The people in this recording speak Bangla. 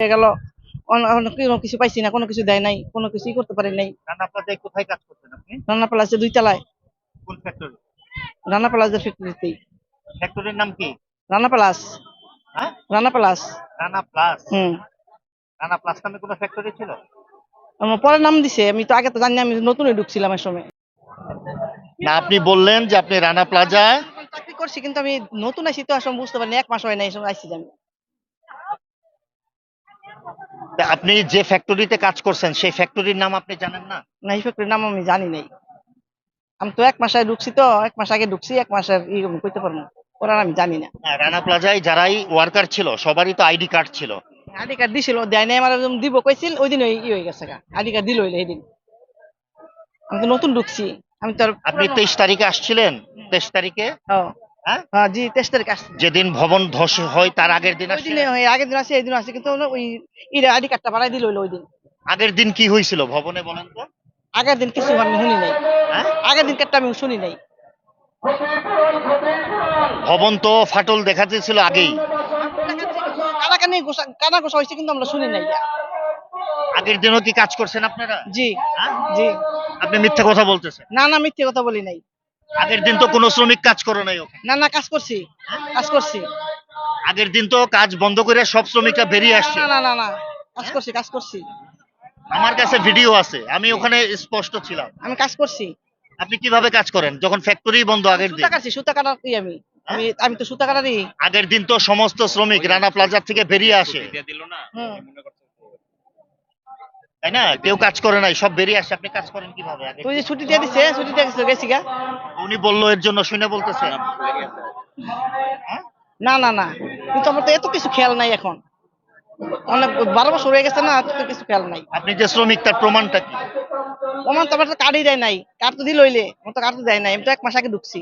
হয়ে গেল। কোনো কিছু পাইছি না কোনো কিছু দেয় নাই কোনো কিছুই করতে পারি নাই। রানা প্লাজায় কোথায় কাজ করছেন আপনি? রান্না প্লাসে দুই তলায় কোন ফ্যাক্টরি প্লাসের ফ্যাক্টরিতেই ফ্যাক্টরির নাম কি? রান্না প্লাস। হ্যাঁ? রান্না প্লাস। রানা প্লাস? হুম। রানা প্লাস নামে কোনো ফ্যাক্টরি ছিল? আমার পরে নাম দিছে আমি তো আগে তো জানি আমি নতুনই ঢুকছিলাম এই সময়। না আপনি বললেন যে আপনি রানা প্লাজায় চাকরি করছি কিন্তু আমি নতুন আইছি তো আসলে বুঝতে পারিনি এক মাস হয় না এই সময় আইছি আমি। আপনি যে ফ্যাক্টরিতে কাজ করছেন সেই ফ্যাক্টরির নাম আপনি জানেন না? না এই ফ্যাক্টরির নাম আমি জানি নাই। আমি তো এক মাস আগে ঢুকছি তো এক মাস আগে ঢুকছি এক মাসের ই আমি কইতে পারব ওরা আমি জানি না। হ্যাঁ, রানা প্লাজায় যারাই ওয়ার্কার ছিল সবারই তো আইডি কার্ড ছিল। আইডি কার্ড দিছিল দেয় নাই আমার দিব কইছিল ওই দিন ই হয়ে গেছে আইডি কার্ড দিল হইলে সেদিন। আমি তো নতুন ঢুকছি। আমি তো আর আপনি তেইশ তারিখে আসছিলেন? তেইশ তারিখে? হ্যাঁ। হ্যাঁ? হ্যাঁ জি তেইশ তারিখ আসছি। যেদিন ভবন ধস হয় তার আগের দিন ওই আগের দিন আসি এই দিন আসি কিন্তু ওই ইরা আইডি কার্ডটা বাড়াই দিল ওই দিন। আগের দিন কি হয়েছিল ভবনে বলেন তো? আগের দিন কিছু আমি শুনি নাই। হ্যাঁ? আগের দিন কার্ডটা আমি শুনি নাই। ভবন তো ফাটল দেখা দিয়েছিল আগেই। কানাকানি গোসা কানা গোসা হয়েছে কিন্তু আমরা শুনি নাই। আগের দিনও কি কাজ করছেন আপনারা? জি। হ্যাঁ? জি। আপনি মিথ্যা কথা বলতেছেন। না না মিথ্যে কথা বলি নাই। আগের দিন তো কোনো শ্রমিক কাজ করে নাই না না কাজ করছি। কাজ করছি। আগের দিন তো কাজ বন্ধ করে সব শ্রমিকরা বেরিয়ে আসছে। না না না না কাজ করছি কাজ করছি। আমার কাছে ভিডিও আছে আমি ওখানে স্পষ্ট ছিলাম। আমি কাজ করছি। আপনি কীভাবে কাজ করেন? যখন ফ্যাক্টরি বন্ধ আগের দিন। সুতা কাটছি সুতা কাটার কি আমি। আমি আমি তো সুতা কাটারই। আগের দিন তো সমস্ত শ্রমিক রানা প্লাজার থেকে বেরিয়ে আসে। দিল হুম। তাই না? কেউ কাজ করে নাই সব বেরিয়ে আসে আপনি কাজ করেন কীভাবে? আগে তুই যে ছুটি দিয়ে দিছে ছুটি দিয়ে গেছে গেছি গা। উনি বলল এর জন্য শুনে বলতেছে। হ্যাঁ? না না না। কিন্তু আমার তো এত কিছু খেয়াল নাই এখন। অনেক বারো বছর হয়ে গেছে না এত কিছু খেয়াল নাই। আপনি যে শ্রমিক তার প্রমাণটা কি? ওমান তো আমার তো কার্ডই দেয় নাই। কার্ড তো দিল হইলে আমার তো কার্ড তো দেয় নাই। আমি তো এক মাস আগে ঢুকছি।